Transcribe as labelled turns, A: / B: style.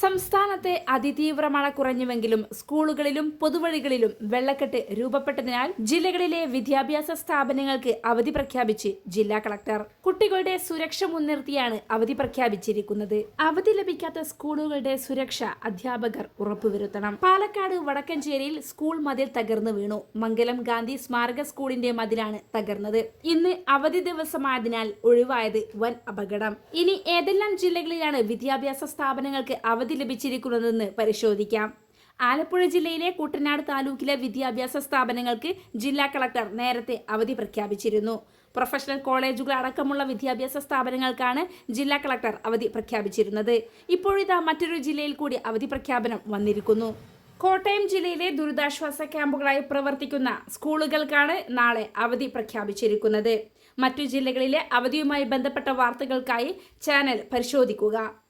A: സംസ്ഥാനത്തെ അതിതീവ്ര മഴ കുറഞ്ഞുവെങ്കിലും സ്കൂളുകളിലും പൊതുവഴികളിലും വെള്ളക്കെട്ട് രൂപപ്പെട്ടതിനാൽ ജില്ലകളിലെ വിദ്യാഭ്യാസ സ്ഥാപനങ്ങൾക്ക് അവധി പ്രഖ്യാപിച്ച് ജില്ലാ കളക്ടർ. കുട്ടികളുടെ സുരക്ഷ മുൻനിർത്തിയാണ് അവധി പ്രഖ്യാപിച്ചിരിക്കുന്നത്. അവധി ലഭിക്കാത്ത സ്കൂളുകളുടെ സുരക്ഷ അധ്യാപകർ ഉറപ്പുവരുത്തണം. പാലക്കാട് വടക്കഞ്ചേരിയിൽ സ്കൂൾ മതിൽ തകർന്നു വീണു. മംഗലം ഗാന്ധി സ്മാരക സ്കൂളിന്റെ മതിലാണ് തകർന്നത്. ഇന്ന് അവധി ദിവസമായതിനാൽ ഒഴിവായത് വൻ അപകടം. ഇനി ഏതെല്ലാം ജില്ലകളിലാണ് വിദ്യാഭ്യാസ സ്ഥാപനങ്ങൾക്ക് അവധി ലഭിച്ചിരിക്കുന്നതെന്ന് പരിശോധിക്കാം. ആലപ്പുഴ ജില്ലയിലെ കുട്ടനാട് താലൂക്കിലെ വിദ്യാഭ്യാസ സ്ഥാപനങ്ങൾക്ക് ജില്ലാ കളക്ടർ നേരത്തെ അവധി പ്രഖ്യാപിച്ചിരുന്നു. പ്രൊഫഷണൽ കോളേജുകൾ അടക്കമുള്ള വിദ്യാഭ്യാസ സ്ഥാപനങ്ങൾക്കാണ് ജില്ലാ കളക്ടർ അവധി പ്രഖ്യാപിച്ചിരുന്നത്. ഇപ്പോഴിതാ മറ്റൊരു ജില്ലയിൽ കൂടി അവധി പ്രഖ്യാപനം വന്നിരിക്കുന്നു. കോട്ടയം ജില്ലയിലെ ദുരിതാശ്വാസ ക്യാമ്പുകളായി പ്രവർത്തിക്കുന്ന സ്കൂളുകൾക്കാണ് നാളെ അവധി പ്രഖ്യാപിച്ചിരിക്കുന്നത്. മറ്റു ജില്ലകളിലെ അവധിയുമായി ബന്ധപ്പെട്ട വാർത്തകൾക്കായി ചാനൽ പരിശോധിക്കുക.